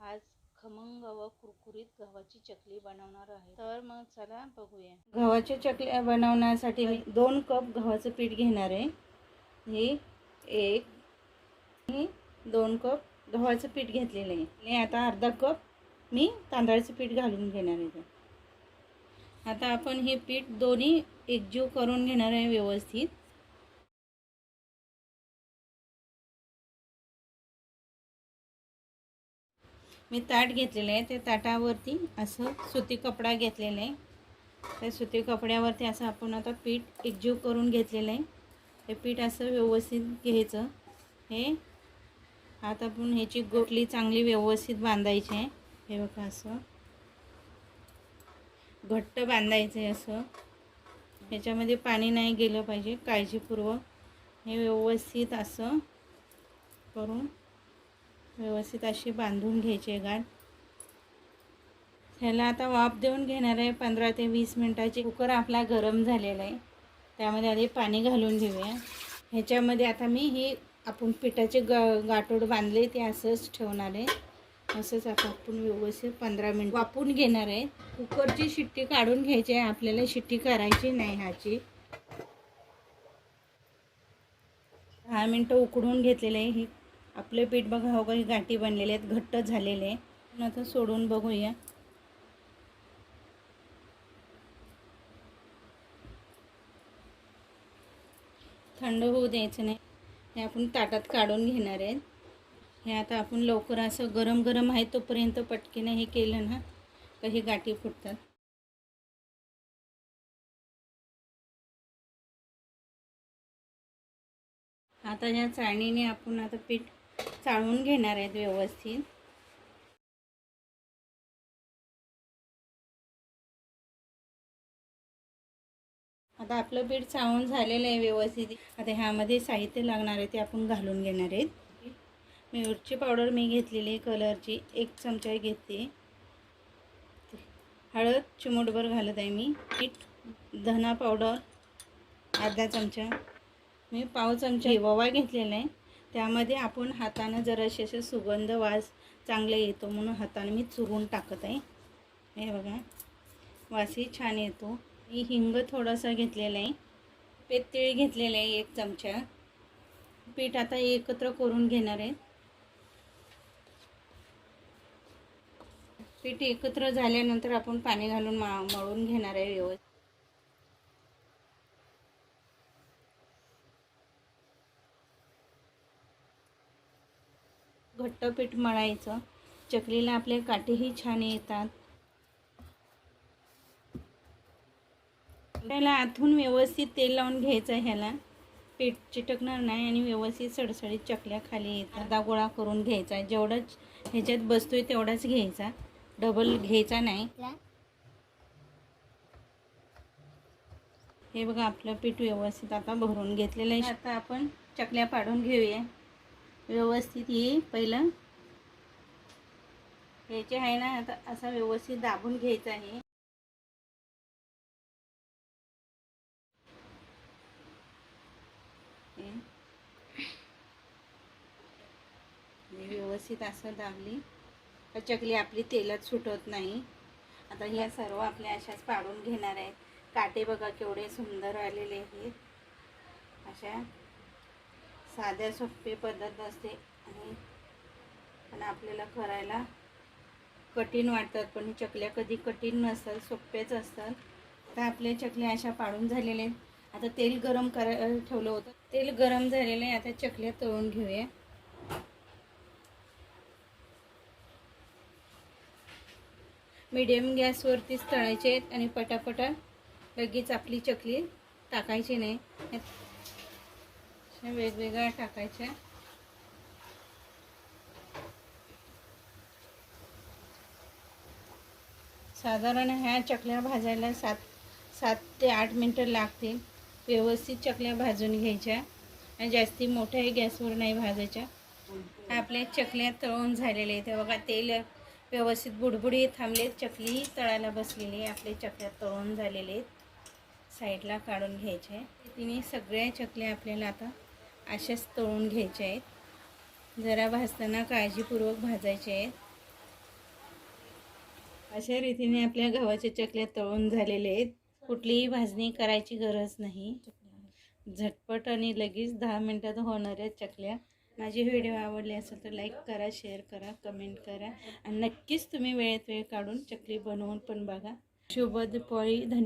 आज खमंग व कुरकुरीत गव्हाची चकली बनवणार आहे. तर मग चला बघूया. गव्हाच्या चकल्या बनवण्यासाठी मी दोन कप गव्हाचं पीठ घेणार आहे. हे एक मी दोन कप गव्हाचं पीठ घेतलेलं आहे. आणि आता अर्धा कप मी तांदळाचं पीठ घालून घेणार आहे. आता आपण हे पीठ दोन्ही एकजीव करून घेणार आहे व्यवस्थित. मी ताट घेतलेलं आहे. त्या ताटावरती असं सुती कपडा घेतलेला आहे. त्या सुती कपड्यावरती असं आपण आता पीठ एकजीव करून घेतलेलं आहे. हे पीठ असं व्यवस्थित घ्यायचं. हे आता आपण ह्याची गोटली चांगली व्यवस्थित बांधायची आहे. हे बघा असं. घट्ट बांधायचं आहे असं. ह्याच्यामध्ये पाणी नाही गेलं पाहिजे. काळजीपूर्वक हे व्यवस्थित असं करून व्यवस्थित अशी बांधून घ्यायची गाठ ह्याला आता वाफ देऊन घेणार आहे पंधरा ते वीस मिनटाची. कुकर आपला गरम झालेला आहे. त्यामध्ये आधी पाणी घालून घेऊया. ह्याच्यामध्ये आता मी ही आपण पिठाचे ग गाठोड बांधले ते असंच ठेवणार आहे. असंच आता आपण व्यवस्थित पंधरा मिनिट वापून घेणार आहे. कुकरची शिट्टी काढून घ्यायची आहे. आपल्याला शिट्टी करायची नाही ह्याची. दहा मिनटं उकडून घेतलेलं आहे. ही आपलं पीठ बघा हो काही गाठी बनलेले आहेत घट्ट झालेले आहे आता सोडून बघूया. थंड होऊ द्यायचं नाही. हे आपण ताटात काढून घेणार आहेत. हे आता आपण लवकर असं गरम गरम आहे तोपर्यंत पटकीनं हे केलं ना तर हे गाठी फुटतात. आता या चाळणीने आपण आता पीठ चाळून घेणार आहेत व्यवस्थित. आता आपलं पीठ चाळून झालेलं आहे व्यवस्थित. आता ह्यामध्ये साहित्य लागणार आहे ते आपण घालून घेणार आहेत. मिरची पावडर मी घेतलेली कलरची एक चमचा घेते. हळद चिमूटभर घालत आहे मी. पीठ धना पावडर अर्धा चमचा. मी पाव चमचा ओवा घेतलेला आहे. त्यामध्ये आपण हातानं जराशी असे सुगंध वास चांगला येतो म्हणून हाताने मी चुरून टाकत आहे. हे बघा वासही छान येतो. मी हिंग थोडासा घेतलेला आहे. पेत तिळ घेतलेलं आहे एक चमचा. पीठ आता एकत्र करून घेणार आहे. पीठ एकत्र झाल्यानंतर आपण पाणी घालून मा मळून घेणार आहे व्यवस्थित. घट्ट पीठ मळायचं. चकलीला आपले काटेही छान येतात. त्याला आतून व्यवस्थित तेल लावून घ्यायचं ह्याला. पीठ चिटकणार नाही आणि व्यवस्थित सडसडीत चकल्या खाली येतात. अर्धा गोळा करून घ्यायचा. जेवढंच ह्याच्यात बसतोय तेवढाच घ्यायचा. डबल घ्यायचा नाही. हे बघा आपलं पीठ व्यवस्थित आता भरून घेतलेलं आहे. आता आपण चकल्या पाडून घेऊया. व्यवस्थित येईल पहिलं. घ्यायचे आहे ना आता असा व्यवस्थित दाबून घ्यायचा आहे. व्यवस्थित असं दाबली. तर चकली आपली तेलात सुटत नाही. आता ह्या सर्व आपल्या अशाच पाडून घेणार आहेत काटे बघा केवढे सुंदर आलेले आहेत. अशा. साध्या सोपी पद्धत असते. आणि पण आपल्याला करायला कठीण वाटतात पण चकल्या कधी कठीण नसतात सोप्याच असतात. तर आपल्या चकल्या अशा पाडून झालेल्या आहेत. आता तेल गरम करा ठेवलं होतं. तेल गरम झालेलं आहे. आता चकल्या तळून घेऊया. मीडियम गॅसवरतीच तळायचे आहेत आणि पटापटा लगेच आपली चकली टाकायची नाही. अशा वेगवेगळ्या टाकायच्या साधारण ह्या चकल्या भाजायला सात सात ते आठ मिनटं लागतील. व्यवस्थित चकल्या भाजून घ्यायच्या. आणि जास्ती मोठ्याही गॅसवर नाही भाजायच्या. आपल्या चकल्या तळून झालेल्या आहेत. बघा तेल व्यवस्थित बुडबुडी थांबले. चकलीही तळायला बसलेली आहे. आपल्या चकल्या तळून झालेले आहेत. साईडला काढून घ्यायचे. तिने सगळ्या चकल्या आपल्याला आता अशाच तळून घ्यायच्या आहेत. जरा भाजताना काळजीपूर्वक भाजायचे आहेत. अशा रीतीने आपल्या गव्हाच्या चकल्या तळून झालेल्या आहेत. कुठलीही भाजणी करायची गरज नाही. झटपट आणि लगेच दहा मिनटात होणाऱ्या चकल्या. माझे व्हिडिओ आवडले असेल तर लाईक करा शेअर करा कमेंट करा. आणि नक्कीच तुम्ही वेळेत वेळ काढून चकली बनवून पण बघा. शुभ दुपारी धन्यवाद.